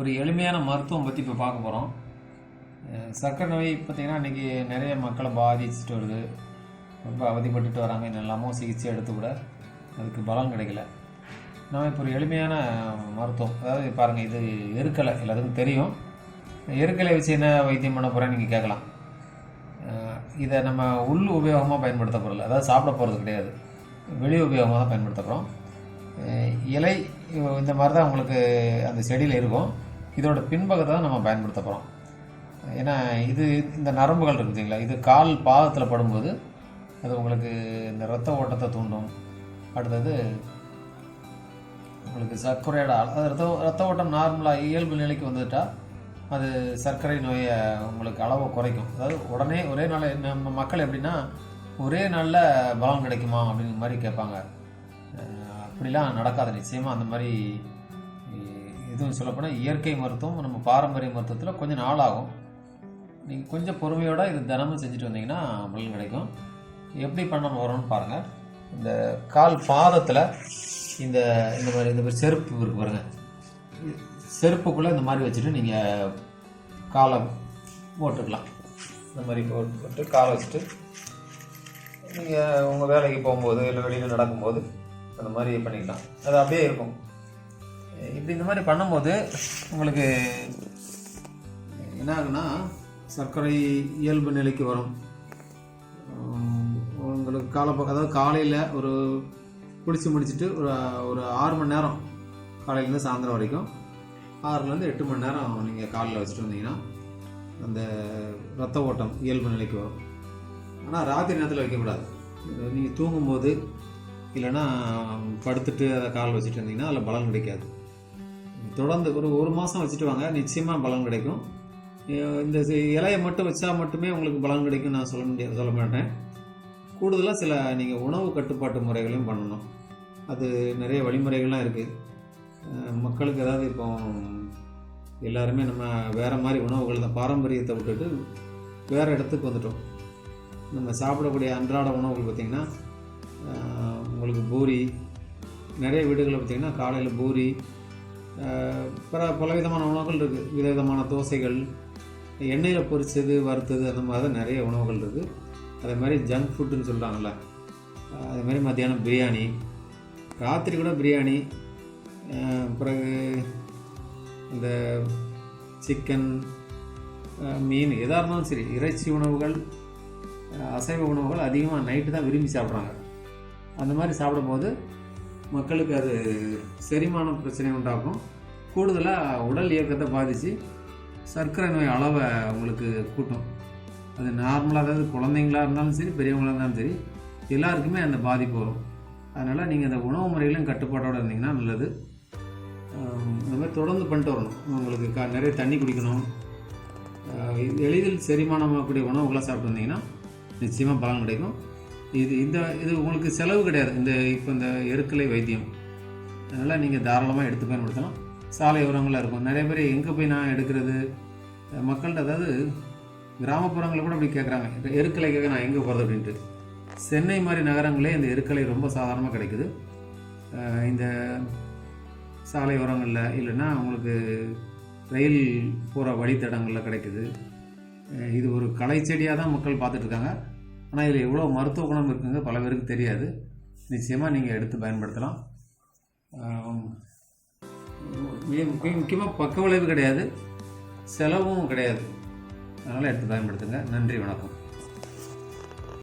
ஒரு எளிமையான மருத்துவம் பற்றி இப்போ பார்க்க போகிறோம் சர்க்கரை நோய் பார்த்திங்கன்னா இன்றைக்கி நிறைய மக்களை பாதிச்சுட்டு வருது. ரொம்ப அவதிப்பட்டுட்டு வராங்க. என்னெல்லாமோ சிகிச்சை எடுத்து கூட அதுக்கு பலம் கிடைக்கல. நான் இப்போ ஒரு எளிமையான மருத்துவம் அதாவது பாருங்கள் இது எருக்கலை. எல்லாத்துக்கும் தெரியும். எருக்கலை வச்சு என்ன வைத்தியம் பண்ண போகிறேன்னு நீங்கள் கேட்கலாம். இதை நம்ம உள் உபயோகமாக பயன்படுத்த போகிறல அதாவது சாப்பிட போகிறது கிடையாது. வெளி உபயோகமாக தான் பயன்படுத்த போகிறோம் இலை இந்த மாதிரி தான் உங்களுக்கு அந்த செடியில் இருக்கும். இதோட பின்பகத்தை தான் நம்ம பயன்படுத்த போகிறோம் ஏன்னா இது இந்த நரம்புகள் இருக்கு இது கால் பாதத்தில் படும்போது அது உங்களுக்கு இந்த ரத்த ஓட்டத்தை தூண்டும். அடுத்தது உங்களுக்கு சர்க்கரையோட அள- ரத்த ரத்த ஓட்டம் நார்மலாக இயல்பு நிலைக்கு வந்துட்டால் அது சர்க்கரை நோயை உங்களுக்கு அளவை குறைக்கும். அதாவது உடனே ஒரே நாள் நம்ம மக்கள் எப்படின்னா ஒரே நாளில் பலம் கிடைக்குமா அப்படிங்கிற மாதிரி கேட்பாங்க. அப்படிலாம் நடக்காது நிச்சயமாக அந்த மாதிரி இதுவும் சொல்லப்போனால் இயற்கை மருத்துவம் நம்ம பாரம்பரிய மருத்துவத்தில் கொஞ்சம் நாள் ஆகும் நீங்கள் கொஞ்சம் பொறுமையோடு இது தினமும் செஞ்சுட்டு வந்தீங்கன்னா பலன் கிடைக்கும். எப்படி பண்ண வரும்னு பாருங்கள் இந்த கால் பாதத்தில் இந்த இந்த மாதிரி இந்த மாதிரி செருப்பு இருக்கு பாருங்கள் செருப்புக்குள்ளே இந்த மாதிரி வச்சுட்டு நீங்கள் காலை போட்டுக்கலாம். இந்த மாதிரி போட்டு போட்டு காலை வச்சுட்டு நீங்கள் உங்கள் வேலைக்கு போகும்போது இல்லை வெளியில் நடக்கும்போது அந்த மாதிரி பண்ணிக்கலாம். அது அப்படியே இருக்கும். இப்படி இந்த மாதிரி பண்ணும்போது உங்களுக்கு என்ன ஆகுனா சர்க்கரை இயல்பு நிலைக்கு வரும். உங்களுக்கு காலை அதாவது காலையில் ஒரு குளித்து முடிச்சுட்டு ஒரு ஒரு ஆறு மணி நேரம் காலையிலேருந்து சாயந்தரம் வரைக்கும் ஆறுலேருந்து எட்டு மணி நேரம் நீங்கள் காலில் வச்சுட்டு வந்தீங்கன்னா அந்த ரத்த ஓட்டம் இயல்பு நிலைக்கு வரும். ஆனால் ராத்திரி நேரத்தில் வைக்கக்கூடாது. நீங்கள் தூங்கும்போது இல்லைன்னா படுத்துட்டு அதை கால் வச்சுட்டு இருந்தீங்கன்னா அதில் பலன் கிடைக்காது. தொடர்ந்து ஒரு ஒரு மாதம் வச்சுட்டு வாங்க நிச்சயமாக பலன் கிடைக்கும். இந்த இலையை மட்டும் வச்சா மட்டுமே உங்களுக்கு பலன் கிடைக்கும் நான் சொல்ல முடியாது சொல்ல மாட்டேன். கூடுதலாக சில நீங்கள் உணவு கட்டுப்பாட்டு முறைகளையும் பண்ணணும். அது நிறைய வழிமுறைகள்லாம் இருக்குது மக்களுக்கு ஏதாவது இப்போ எல்லாருமே நம்ம வேறு மாதிரி உணவுகள் தான் பாரம்பரியத்தை விட்டுட்டு வேறு இடத்துக்கு வந்துட்டோம். நம்ம சாப்பிடக்கூடிய அன்றாட உணவுகள் பார்த்திங்கன்னா உங்களுக்கு பூரி நிறைய வீடுகளில் பார்த்திங்கன்னா காலையில் பூரி பிற பல பலவிதமான உணவுகள் இருக்குது விதவிதமான தோசைகள் எண்ணெயில் பொரிச்சது வறுத்தது அந்த மாதிரி தான் நிறைய உணவுகள் இருக்குது அதே மாதிரி ஜங்க் ஃபுட்டுன்னு சொல்கிறாங்கல்ல அதே மாதிரி மத்தியானம் பிரியாணி ராத்திரி கூட பிரியாணி பிறகு இந்த சிக்கன் மீன் எதாக இருந்தாலும் சரி இறைச்சி உணவுகள் அசைவ உணவுகள் அதிகமாக நைட்டு தான் விரும்பி சாப்பிட்றாங்க. அந்த மாதிரி சாப்பிடும்போது மக்களுக்கு அது செரிமான பிரச்சனை உண்டாக்கும் கூடுதலாக உடல் இயக்கத்தை பாதித்து சர்க்கரை நோய் அளவை உங்களுக்கு கூட்டும். அது நார்மலாக அதாவது குழந்தைங்களா இருந்தாலும் சரி பெரியவங்களாக இருந்தாலும் சரி எல்லாருக்குமே அந்த பாதிப்பு வரும். அதனால் நீங்கள் அந்த உணவு முறைகளையும் கட்டுப்பாட்டோடு இருந்தீங்கன்னா நல்லது. இந்த மாதிரி தொடர்ந்து பண்ணிட்டு வரணும். உங்களுக்கு க நிறைய தண்ணி குடிக்கணும். எளிதில் செரிமானமாகக்கூடிய உணவுகளாக சாப்பிட்டு வந்தீங்கன்னா நிச்சயமாக பலன் கிடைக்கும். இது இந்த இது உங்களுக்கு செலவு கிடையாது. இந்த இப்போ இந்த எருக்கலை வைத்தியம். அதனால் நீங்கள் தாராளமாக எடுத்து பயன்படுத்தலாம். சாலை உரங்களாக இருக்கும். நிறைய பேர் எங்கே போய் நான் எடுக்கிறது? மக்கள்கிட்ட அதாவது கிராமப்புறங்களில் கூட அப்படி கேட்குறாங்க எருக்கலை கேட்க நான் எங்கே போகிறது அப்படின்ட்டு. சென்னை மாதிரி நகரங்களே இந்த எருக்கலை ரொம்ப சாதாரணமாக கிடைக்குது. இந்த சாலை உரங்களில் இல்லைன்னா உங்களுக்கு ரயில் போகிற வழித்தடங்களில் கிடைக்குது. இது ஒரு கலை செடியாக தான் மக்கள் பார்த்துட்ருக்காங்க ஆனால் இதில் எவ்வளோ மருத்துவ குணம் இருக்குங்க பல பேருக்கு தெரியாது. நிச்சயமாக நீங்கள் எடுத்து பயன்படுத்தலாம். மிக முக்கியமாக பக்க விளைவு கிடையாது. செலவும் கிடையாது. அதனால் எடுத்து பயன்படுத்துங்க. நன்றி வணக்கம்.